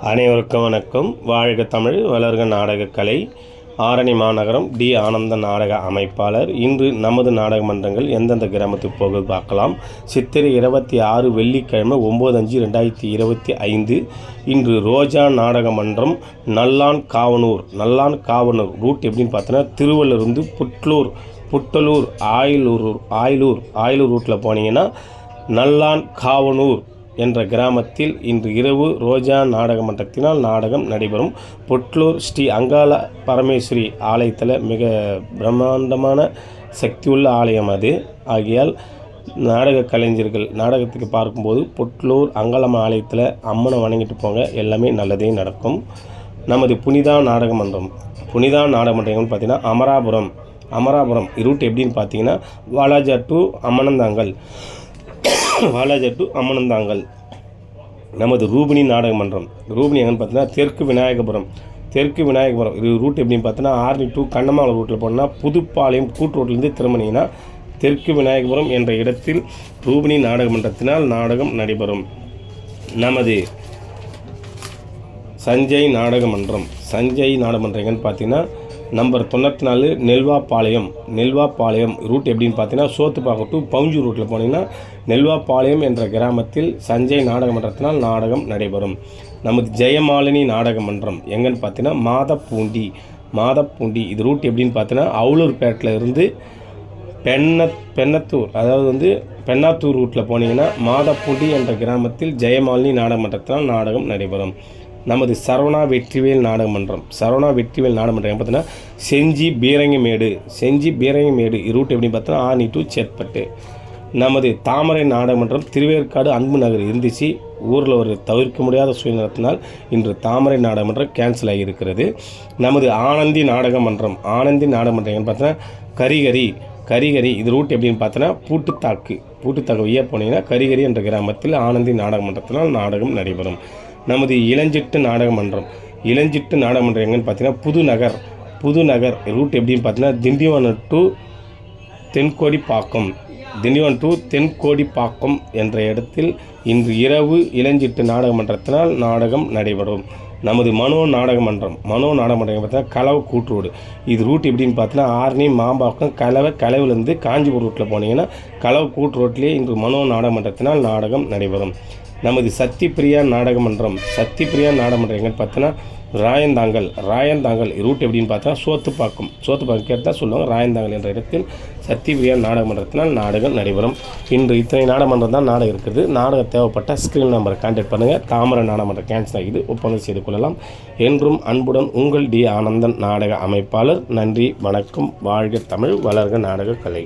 அனைவருக்கும் வணக்கம். வாழ்க தமிழ் வளர்க நாடகக்கலை ஆரணி மாநகரம் டி. ஆனந்த நாடக அமைப்பாளர். இன்று நமது நாடக மன்றங்கள் எந்தெந்த கிராமத்துக்கு போக பார்க்கலாம். சித்திரை இருபத்தி ஆறு வெள்ளிக்கிழமை ஒம்பது அஞ்சு ரெண்டாயிரத்தி இருபத்தி ஐந்து. இன்று ரோஜா நாடக மன்றம் நல்லான் காவனூர் நல்லான் காவனூர் ரூட் எப்படின்னு பார்த்தோன்னா திருவள்ளூர்ந்து புட்லூர் புட்டலூர் ஆயிலூர் ஆயிலூர் ஆயிலூர் ரூட்டில் போனீங்கன்னா நல்லான் காவனூர் என்ற கிராமத்தில் இன்று இரவு ரோஜா நாடக மன்றத்தினால் நாடகம் நடைபெறும். பொட்லூர் ஸ்ரீ அங்காள பரமேஸ்வரி ஆலயத்தில் மிக பிரம்மாண்டமான சக்தியுள்ள ஆலயம் அது. ஆகியால் நாடக கலைஞர்கள் நாடகத்துக்கு பார்க்கும்போது பொட்லூர் அங்காளம் ஆலயத்தில் அம்மனை வணங்கிட்டு போங்க எல்லாமே நல்லதே நடக்கும். நமது புனிதா நாடக மன்றம். புனிதா நாடக மன்றங்கள்னு பார்த்தீங்கன்னா அமராபுரம். அமராபுரம். ரூட் எப்படின்னு பார்த்தீங்கன்னா வாலாஜா டு அம்மனந்தாங்கல் வாலாஜர் டு அம்மனந்தாங்கல் நமது ரூபினி நாடக மன்றம் ரூபினி எங்கன்னு பார்த்தீங்கன்னா தெற்கு விநாயகபுரம். தெற்கு விநாயகபுரம். இது ரூட் எப்படின்னு பார்த்தோன்னா ஆர்னி டூ கண்ணமாலை ரூட்டில் போனால் புதுப்பாளையம் கூட்டு ரோட்லேருந்து திரும்பினீங்கன்னா தெற்கு விநாயகபுரம் என்ற இடத்தில் ரூபினி நாடக மன்றத்தினால் நாடகம் நடைபெறும். நமது சஞ்சய் நாடக மன்றம் சஞ்சய் நாடக மன்றம் எங்கன்னு பார்த்தீங்கன்னா நம்பர் தொண்ணூற்றி நாலு நெல்வாப்பாளையம். நெல்வாப்பாளையம் ரூட் எப்படின்னு பார்த்தீங்கன்னா சோத்துப்பாக்கம் டு பவுஞ்சு ரூட்டில் போனீங்கன்னா நெல்வாப்பாளையம் என்ற கிராமத்தில் சஞ்சய் நாடக மன்றத்தினால் நாடகம் நடைபெறும். நமது ஜெயமாலினி நாடக மன்றம் எங்கன்னு பார்த்தீங்கன்னா மாதப்பூண்டி. மாதப்பூண்டி இது ரூட் எப்படின்னு பார்த்தீங்கன்னா அவுலூர்பேட்டில் இருந்து பெண்ண பெண்ணத்தூர் அதாவது வந்து பெண்ணாத்தூர் ரூட்டில் போனீங்கன்னா மாதப்பூண்டி என்ற கிராமத்தில் ஜெயமாலினி நாடக மன்றத்தினால் நாடகம் நடைபெறும். நமது சரவணா வெற்றிவேல் நாடகமன்றம். சரவணா வெற்றிவேல் நாடகமன்றம் பார்த்தீங்கன்னா செஞ்சி பீரங்கமேடு. செஞ்சி பீரங்கமேடு ரூட் எப்படின்னு பார்த்தோன்னா ஆனி டு சேத்பட்டு நமது தாமரை நாடகமன்றம் திருவேற்காடு அன்பு நகர் இருந்துச்சு. ஊரில் ஒரு தவிர்க்க முடியாத சூழ்நிலத்தினால் இன்று தாமரை நாடகமன்றம் கேன்சல் ஆகியிருக்கிறது. நமது ஆனந்தி நாடகமன்றம். ஆனந்தி நாடகமன்றம் பார்த்தீங்கன்னா பார்த்தோன்னா கரிகரி கரிகரி இது ரூட் எப்படின்னு பார்த்தோன்னா பூட்டுத்தாக்கு. பூட்டுத்தாக்கு வழியாக போனீங்கன்னா கரிகரி என்ற கிராமத்தில் ஆனந்தி நாடகமன்றத்தினால் நாடகம் நடைபெறும். நமது இளஞ்சிட்டு நாடகமன்றம். இளஞ்சிட்டு நாடகமன்றம் எங்கன்னு பார்த்தீங்கன்னா புதுநகர். புதுநகர் ரூட் எப்படின்னு பார்த்தீங்கன்னா திண்டிவனம் டு தென்கோடிப்பாக்கம். திண்டிவனம் டு தென்கோடிப்பாக்கம் என்ற இடத்தில் இன்று இரவு இளஞ்சிட்டு நாடகமன்றத்தினால் நாடகம் நடைபெறும். நமது மனோ நாடகமன்றம். மனோ நாடகமன்றம் பார்த்தீங்கன்னா கலவை கூட்டுரோடு இது ரூட் எப்படின்னு பார்த்தீங்கன்னா ஆரணி மாம்பாக்கம் கலவை கலவிலேருந்து காஞ்சிபுரம் ரூட்டில் போனீங்கன்னா கலவை கூட்டு ரோட்லேயே இன்று மனோ நாடகமன்றத்தினால் நாடகம் நடைபெறும். நமது சக்தி பிரியா நாடக மன்றம் சக்தி பிரியா நாடக மன்றம் எங்கன்னு பார்த்தோன்னா ராயந்தாங்கல் ராயந்தாங்கல் ரூட் எப்படின்னு பார்த்தா சோத்துப்பாக்கம் சோத்துப்பாக்கம் கேட்டால் சொல்லுவாங்க ராயந்தாங்கல் என்ற இடத்தில் சக்தி பிரியா நாடக மன்றத்தினால் நாடகம் நடைபெறும். இன்று இத்தனை நாடகமன்றம் தான் நாடகம் இருக்குது. நாடகம் தேவைப்பட்ட ஸ்க்ரீன் நம்பரை கான்டாக்ட் பண்ணுங்கள் தாமரை நாடகமன்றம் கேன்சல் ஆகிது ஒப்பந்தம் செய்து கொள்ளலாம். என்றும் அன்புடன் உங்கள் டி ஆனந்தன் நாடக அமைப்பாளர். நன்றி வணக்கம் வாழ்க தமிழ் வளர்க நாடக கலை